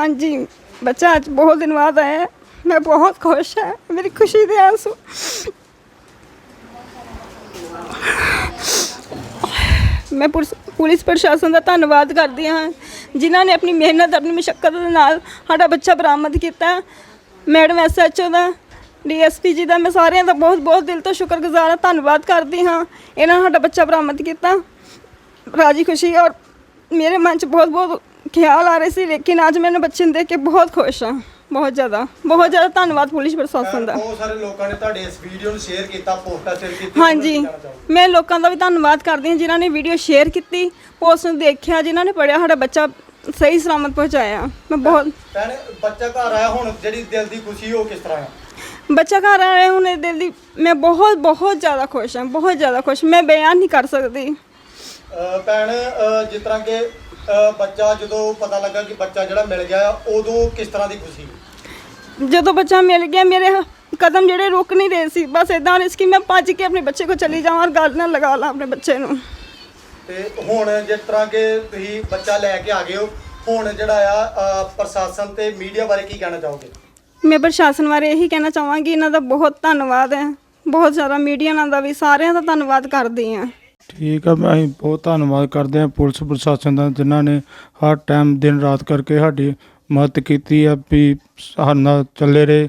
ਹਾਂਜੀ, ਬੱਚਾ ਅੱਜ ਬਹੁਤ ਦਿਨ ਬਾਅਦ ਆਇਆ। ਹੈ। ਮੈਂ ਬਹੁਤ ਖੁਸ਼ ਹਾਂ, ਮੇਰੀ ਖੁਸ਼ੀ ਦੇ ਆਂਸੂ। ਮੈਂ ਪੁਲਿਸ ਪੁਲਿਸ ਪ੍ਰਸ਼ਾਸਨ ਦਾ ਧੰਨਵਾਦ ਕਰਦੀ ਹਾਂ, ਜਿਨ੍ਹਾਂ ਨੇ ਆਪਣੀ ਮਿਹਨਤ, ਆਪਣੀ ਮੁਸ਼ਕਲ ਦੇ ਨਾਲ ਸਾਡਾ ਬੱਚਾ ਬਰਾਮਦ ਕੀਤਾ। ਮੈਡਮ ਐਸਐਚਓ ਦਾ ਡੀਐਸਪੀ ਜੀ ਦਾ, ਮੈਂ ਸਾਰਿਆਂ ਦਾ ਬਹੁਤ ਬਹੁਤ ਦਿਲ ਤੋਂ ਸ਼ੁਕਰਗੁਜ਼ਾਰ ਹਾਂ, ਧੰਨਵਾਦ ਕਰਦੀ ਹਾਂ, ਇਹਨਾਂ ਨੇ ਸਾਡਾ ਬੱਚਾ ਬਰਾਮਦ ਕੀਤਾ। ਰਾਜੀ ਖੁਸ਼ੀ ਔਰ ਮੇਰੇ ਮਨ 'ਚ ਬਹੁਤ ਬਹੁਤ ਖਿਆਲ ਆ ਰਹੇ ਸੀ ਲੇਕਿਨ ਅੱਜ ਮੈਨੂੰ ਬੱਚੇ ਨੂੰ ਦੇਖ ਕੇ ਬਹੁਤ ਖੁਸ਼ ਹਾਂ ਬਹੁਤ ਜ਼ਿਆਦਾ ਬਹੁਤ ਜ਼ਿਆਦਾ ਧੰਨਵਾਦ ਪੁਲਿਸ ਪ੍ਰਸ਼ਾਸਨ ਦਾ। ਬਹੁਤ ਸਾਰੇ ਲੋਕਾਂ ਨੇ ਤੁਹਾਡੇ ਇਸ ਵੀਡੀਓ ਨੂੰ ਸ਼ੇਅਰ ਕੀਤਾ ਪੋਸਟਾਂ ਸ਼ੇਅਰ ਕੀਤੀ ਹਾਂਜੀ ਮੈਂ ਲੋਕਾਂ ਦਾ ਵੀ ਧੰਨਵਾਦ ਕਰਦੀ ਹਾਂ ਜਿਨ੍ਹਾਂ ਨੇ ਵੀਡੀਓ ਸ਼ੇਅਰ ਕੀਤੀ ਪੋਸਟ ਨੂੰ ਦੇਖਿਆ ਜਿਨ੍ਹਾਂ ਨੇ ਪੜਿਆ ਸਾਡਾ ਬੱਚਾ ਸਹੀ ਸਲਾਮਤ ਪਹੁੰਚਾਇਆ। ਮੈਂ ਬਹੁਤ ਭੈਣ ਬੱਚਾ ਘਰ ਆਇਆ ਹੁਣ ਜਿਹੜੀ ਦਿਲ ਦੀ ਖੁਸ਼ੀ ਉਹ ਕਿਸ ਤਰ੍ਹਾਂ ਆ ਬੱਚਾ ਘਰ ਆਇਆ ਹੁਣ ਇਹ ਦਿਲ ਦੀ ਮੈਂ ਬਹੁਤ ਬਹੁਤ ਜ਼ਿਆਦਾ ਖੁਸ਼ ਹਾਂ ਬਹੁਤ ਜ਼ਿਆਦਾ ਖੁਸ਼ ਮੈਂ ਬਿਆਨ ਨਹੀਂ ਕਰ ਸਕਦੀ। ਅਹ ਭੈਣ ਅਹ ਜਿਸ ਤਰ੍ਹਾਂ ਕਿ ਬੱਚਾ ਜਦੋਂ ਪਤਾ ਲੱਗਾ ਕਿ ਬੱਚਾ ਜਿਹੜਾ ਮਿਲ ਗਿਆ ਉਦੋਂ ਕਿਸ ਤਰ੍ਹਾਂ ਦੀ ਖੁਸ਼ੀ? ਜਦੋਂ ਬੱਚਾ ਮਿਲ ਗਿਆ ਮੇਰੇ ਹ- ਕਦਮ ਜਿਹੜੇ ਰੁਕ ਨਹੀਂ ਰਹੇ ਸੀ। ਬਸ ਇਦਾਂ ਰਿਸ ਕਿ ਮੈਂ ਭੱਜ ਕੇ ਆਪਣੇ ਬੱਚੇ ਕੋਲ ਚਲੀ ਜਾਵਾਂ ਔਰ ਗੱਲ ਨਾਲ ਲਗਾ ਲਾਂ ਆਪਣੇ ਬੱਚੇ ਨੂੰ। ਤੇ ਹੁਣ ਜਿਸ ਤਰ੍ਹਾਂ ਕਿ ਤੁਸੀਂ ਬੱਚਾ ਲੈ ਕੇ ਆ ਗਏ ਹੋ ਹੁਣ ਜਿਹੜਾ ਆ ਪ੍ਰਸ਼ਾਸਨ ਤੇ ਮੀਡੀਆ ਬਾਰੇ ਕੀ ਕਹਿਣਾ ਚਾਹੋਗੇ? ਮੈਂ ਪ੍ਰਸ਼ਾਸਨ ਬਾਰੇ ਇਹੀ ਕਹਿਣਾ ਚਾਹਾਂਗੀ ਇਹਨਾਂ ਦਾ ਬਹੁਤ ਧੰਨਵਾਦ ਹੈ। ਬਹੁਤ ਜ਼ਿਆਦਾ ਮੀਡੀਆ ਨਾਲ ਦਾ ਵੀ ਸਾਰਿਆਂ ਦਾ ਧੰਨਵਾਦ ਕਰਦੀ ਹਾਂ। ਠੀਕ ਆ, ਮੈਂ ਅਸੀਂ ਬਹੁਤ ਧੰਨਵਾਦ ਕਰਦੇ ਹਾਂ ਪੁਲਿਸ ਪ੍ਰਸ਼ਾਸਨ ਦਾ, ਜਿਨ੍ਹਾਂ ਨੇ ਹਰ ਟਾਈਮ ਦਿਨ ਰਾਤ ਕਰਕੇ ਸਾਡੀ ਮਦਦ ਕੀਤੀ ਆ ਵੀ ਸਾਡੇ ਨਾਲ ਚੱਲੇ ਰਹੇ।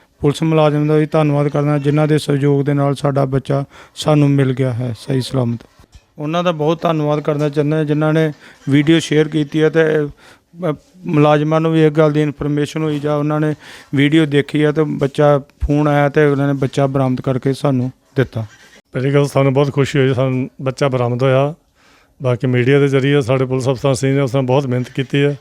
ਪੁਲਿਸ ਮੁਲਾਜ਼ਮ ਦਾ ਵੀ ਧੰਨਵਾਦ ਕਰਦਾ, ਜਿਨ੍ਹਾਂ ਦੇ ਸਹਿਯੋਗ ਦੇ ਨਾਲ ਸਾਡਾ ਬੱਚਾ ਸਾਨੂੰ ਮਿਲ ਗਿਆ ਹੈ, ਸਹੀ ਸਲਾਮਤ। ਉਹਨਾਂ ਦਾ ਬਹੁਤ ਧੰਨਵਾਦ ਕਰਨਾ ਚਾਹੁੰਦਾ ਹਾਂ ਜਿਨ੍ਹਾਂ ਨੇ ਵੀਡੀਓ ਸ਼ੇਅਰ ਕੀਤੀ ਹੈ ਤੇ ਮੁਲਾਜ਼ਮਾਂ ਨੂੰ ਵੀ ਇਹ ਗੱਲ ਦੀ ਇਨਫੋਰਮੇਸ਼ਨ ਹੋਈ ਜਾਂ ਉਹਨਾਂ ਨੇ ਵੀਡੀਓ ਦੇਖੀ ਹੈ ਤੇ ਬੱਚਾ ਫੋਨ ਆਇਆ ਤੇ ਉਹਨਾਂ ਨੇ ਬੱਚਾ ਬਰਾਮਦ ਕਰਕੇ ਸਾਨੂੰ ਦਿੱਤਾ। ਪਹਿਲੀ ਗੱਲ ਸਾਨੂੰ ਬਹੁਤ ਖੁਸ਼ੀ ਹੋਈ ਸਾਨੂੰ ਬੱਚਾ ਬਰਾਮਦ ਹੋਇਆ। ਬਾਕੀ ਮੀਡੀਆ ਦੇ ਜ਼ਰੀਏ ਸਾਡੇ ਪੁਲਿਸ ਅਫਸਰ ਸੀ ਨੇ ਉਸਨੇ ਬਹੁਤ ਮਿਹਨਤ ਕੀਤੀ ਹੈ।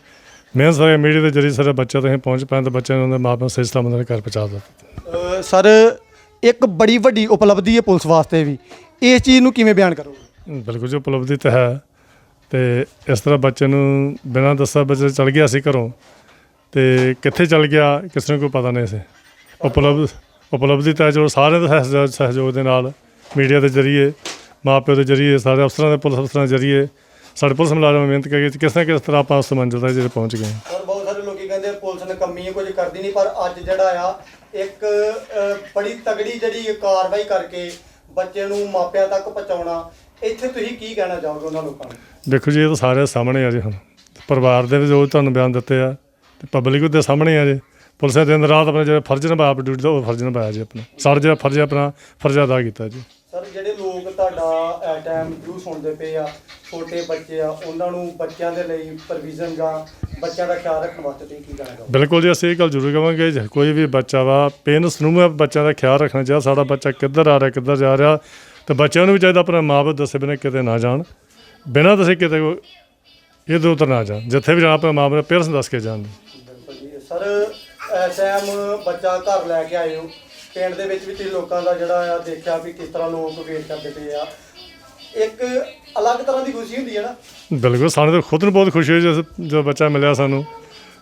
ਮਿਹਨਤ ਸਾਰੇ ਮੀਡੀਆ ਦੇ ਜ਼ਰੀਏ ਸਾਰੇ ਬੱਚਾ ਤੁਸੀਂ ਪਹੁੰਚ ਪਾਏ ਤਾਂ ਬੱਚੇ ਨੂੰ ਮਾਪਿਆਂ ਸਹੀ ਸਲਾਮਤ ਨਾਲ ਘਰ ਪਹੁੰਚਾ ਦਿੱਤਾ ਅਹ ਸਰ ਇੱਕ ਬੜੀ ਵੱਡੀ ਉਪਲਬਧੀ ਹੈ ਪੁਲਿਸ ਵਾਸਤੇ ਵੀ। ਇਸ ਚੀਜ਼ ਨੂੰ ਕਿਵੇਂ ਬਿਆਨ ਕਰੋਗੇ? ਬਿਲਕੁਲ ਜੀ ਉਪਲਬਧੀ ਤਾਂ ਹੈ। ਤੇ ਇਸ ਤਰ੍ਹਾਂ ਬੱਚੇ ਨੂੰ ਬਿਨਾਂ ਦੱਸਿਆ ਬੱਚਾ ਚਲ ਗਿਆ ਸੀ ਘਰੋਂ ਤੇ ਕਿੱਥੇ ਚਲ ਗਿਆ ਕਿਸੇ ਨੂੰ ਕੋਈ ਪਤਾ ਨਹੀਂ ਸੀ। ਉਪਲਬਧ ਉਪਲਬਧੀ ਤਾਂ ਜੋ ਸਾਰਿਆਂ ਦੇ ਸਹਿਯੋਗ- ਸਹਿਯੋਗ ਦੇ ਨਾਲ ਮੀਡੀਆ ਦੇ ਜ਼ਰੀਏ ਮਾਪਿਓ ਦੇ ਜ਼ਰੀਏ ਸਾਰੇ ਅਫਸਰਾਂ ਦੇ ਪੁਲਿਸ ਅਫਸਰਾਂ ਦੇ ਜ਼ਰੀਏ ਸਾਡੇ ਪੁਲਿਸ ਮੁਲਾਜ਼ਮ ਮਿਹਨਤ ਕਰਕੇ ਕਿਸ ਨਾ ਕਿਸ ਤਰ੍ਹਾਂ ਆਪਾਂ ਉਸ ਮੰਜ਼ਿਲ ਤੱਕ ਜਿਹੜੇ ਪਹੁੰਚ ਗਏ। ਹਾਂ। ਔਰ ਬਹੁਤ ਸਾਰੇ ਲੋਕੀ ਕਹਿੰਦੇ ਪੁਲਿਸ ਨੇ ਕੰਮੀ ਹੈ ਕੁਝ ਕਰਦੀ ਨਹੀਂ ਪਰ ਅੱਜ ਜਿਹੜਾ ਆ ਇੱਕ ਅਹ, ਬੜੀ ਤਗੜੀ ਜਿਹੜੀ ਕਾਰਵਾਈ ਕਰਕੇ ਬੱਚੇ ਨੂੰ ਮਾਪਿਆਂ ਤੱਕ ਪਹੁੰਚਾਉਣਾ ਇੱਥੇ ਤੁਸੀਂ ਕੀ ਕਹਿਣਾ ਚਾਹੋਗੇ ਉਹਨਾਂ ਲੋਕਾਂ ਨੂੰ? ਦੇਖੋ ਜੀ ਇਹ ਤਾਂ ਸਾਰੇ ਸਾਹਮਣੇ ਆ ਜੀ ਹੁਣ। ਪਰਿਵਾਰ ਦੇ ਵੀ ਜੋ ਤੁਹਾਨੂੰ ਬਿਆਨ ਦਿੱਤੇ ਆ ਤੇ ਪਬਲਿਕ ਦੇ ਸਾਹਮਣੇ ਆ ਜੀ। ਪੁਲਿਸ ਨੇ ਦਿਨ ਰਾਤ ਆਪਣਾ ਜਿਹੜਾ ਫਰਜ਼ ਨਿਭਾਇਆ ਆਪਣੀ ਡਿਊਟੀ ਦਾ ਉਹ ਫਰਜ਼ ਨਿਭਾਇਆ ਜੀ ਆਪਣਾ। ਸਾਡਾ ਜਿਹੜਾ ਫਰਜ਼ ਹੈ ਆਪਣਾ ਫਰਜ਼ ਅਦਾ ਕੀਤਾ ਜੀ। ਸਰ ਜਿਹੜੇ ਲੋਕ ਤੁਹਾਡਾ ਟਾਈਮ ਵਿਊ ਸੁਣਦੇ ਪਏ ਆ ਛੋਟੇ ਬੱਚੇ ਆ ਉਹਨਾਂ ਨੂੰ ਬੱਚਿਆਂ ਦੇ ਲਈ ਪ੍ਰੋਵੀਜ਼ਨ ਜਾਂ ਬੱਚਿਆਂ ਦਾ ਖਿਆਲ ਰੱਖਣ ਵਾਸਤੇ ਤੁਸੀਂ ਕੀ ਕਹਿਣਾ ਚਾਹੋਗੇ? ਬਿਲਕੁਲ ਜੀ ਅਸੀਂ ਇਹ ਗੱਲ ਜ਼ਰੂਰ ਕਹਾਂਗੇ ਜੇ ਕੋਈ ਵੀ ਬੱਚਾ ਵਾ ਪੇਰੈਂਟਸ ਨੂੰ ਵੀ ਬੱਚਿਆਂ ਦਾ ਖਿਆਲ ਰੱਖਣਾ ਚਾਹੀਦਾ ਸਾਡਾ ਬੱਚਾ ਕਿੱਧਰ ਆ ਰਿਹਾ ਕਿੱਧਰ ਜਾ ਰਿਹਾ ਤੇ ਬੱਚਿਆਂ ਨੂੰ ਵੀ ਚਾਹੀਦਾ ਆਪਣੇ ਮਾਪੇ ਦੱਸੇ ਬਿਨਾਂ ਕਿਤੇ ਨਾ ਜਾਣ ਬਿਨਾਂ ਦੱਸੇ ਕਿਤੇ ਇਧਰ ਉਧਰ ਨਾ ਜਾਣ ਜਿੱਥੇ ਵੀ ਜਾਣਾ ਆਪਣੇ ਮਾਪੇ ਪੇਰੈਂਟਸ ਦੱਸ ਕੇ ਜਾਣ। ਬਿਲਕੁਲ ਜੀ ਸਰ ਟਾਈਮ ਬੱਚਾ ਘਰ ਲੈ ਕੇ ਆਏ ਹੋ ਪਿੰਡ ਦੇ ਵਿੱਚ ਵੀ ਤੁਸੀਂ ਲੋਕਾਂ ਦਾ ਜਿਹੜਾ ਆ ਦੇਖਿਆ ਵੀ ਕਿਸ ਤਰ੍ਹਾਂ ਲੋਕ ਵੇਟ ਕਰਦੇ ਪਏ ਆ ਇੱਕ ਅਲੱਗ ਤਰ੍ਹਾਂ ਦੀ ਖੁਸ਼ੀ ਹੁੰਦੀ ਹੈ ਨਾ। ਬਿਲਕੁਲ ਸਾਨੂੰ ਤਾਂ ਖੁਦ ਨੂੰ ਬਹੁਤ ਖੁਸ਼ੀ ਹੋਈ ਜਦੋਂ ਜਦੋਂ ਬੱਚਾ ਮਿਲਿਆ ਸਾਨੂੰ।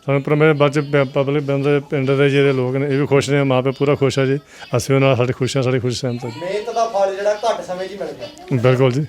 ਸਾਨੂੰ ਪਰ ਮੇਰੇ ਬੱਚੇ ਪਬਲਿਕ ਬੰਦੇ ਪਿੰਡ ਦੇ ਜਿਹੜੇ ਲੋਕ ਨੇ ਇਹ ਵੀ ਖੁਸ਼ ਨੇ ਮਾਪੇ ਪੂਰਾ ਖੁਸ਼ ਆ ਜੀ। ਅਸੀਂ ਉਹਨਾਂ ਨਾਲ ਸਾਡੀ ਖੁਸ਼ੀਆਂ ਸਾਡੀ ਖੁਸ਼ੀ ਸਹਿਮਤ ਮਿਹਨਤ ਦਾ ਫਲ ਜਿਹੜਾ ਘੱਟ ਸਮੇਂ 'ਚ ਹੀ ਮਿਲ ਗਿਆ। ਬਿਲਕੁਲ ਜੀ।